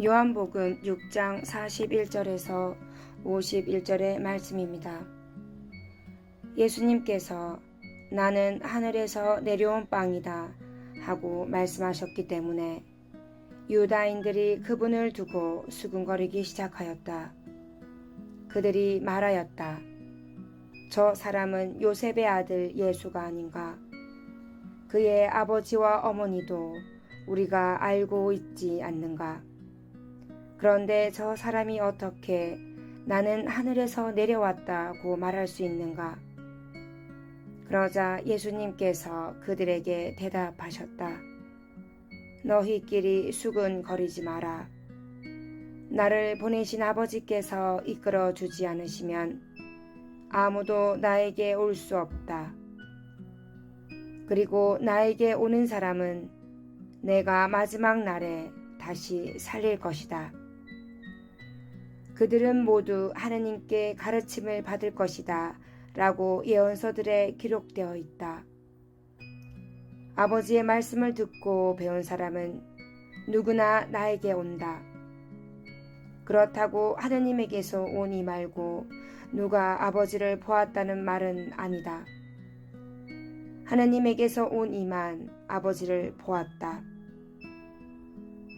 요한복음 6장 41절에서 51절의 말씀입니다. 예수님께서 나는 하늘에서 내려온 빵이다 하고 말씀하셨기 때문에 유다인들이 그분을 두고 수군거리기 시작하였다. 그들이 말하였다. 저 사람은 요셉의 아들 예수가 아닌가? 그의 아버지와 어머니도 우리가 알고 있지 않는가? 그런데 저 사람이 어떻게 나는 하늘에서 내려왔다고 말할 수 있는가? 그러자 예수님께서 그들에게 대답하셨다. 너희끼리 수근거리지 마라. 나를 보내신 아버지께서 이끌어 주지 않으시면 아무도 나에게 올 수 없다. 그리고 나에게 오는 사람은 내가 마지막 날에 다시 살릴 것이다. 그들은 모두 하느님께 가르침을 받을 것이다. 라고 예언서들에 기록되어 있다. 아버지의 말씀을 듣고 배운 사람은 누구나 나에게 온다. 그렇다고 하느님에게서 오니 말고 누가 아버지를 보았다는 말은 아니다. 하느님에게서 온 이만 아버지를 보았다.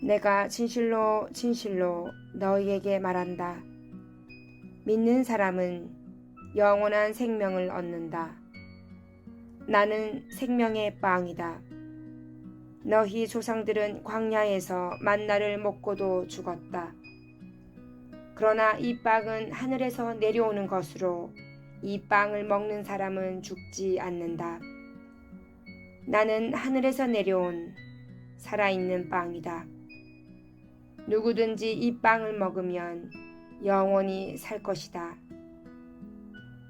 내가 진실로 진실로 너희에게 말한다. 믿는 사람은 영원한 생명을 얻는다. 나는 생명의 빵이다. 너희 조상들은 광야에서 만나를 먹고도 죽었다. 그러나 이 빵은 하늘에서 내려오는 것으로 이 빵을 먹는 사람은 죽지 않는다. 나는 하늘에서 내려온 살아있는 빵이다. 누구든지 이 빵을 먹으면 영원히 살 것이다.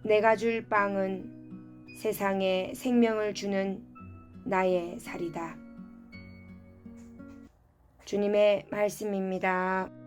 내가 줄 빵은 세상에 생명을 주는 나의 살이다. 주님의 말씀입니다.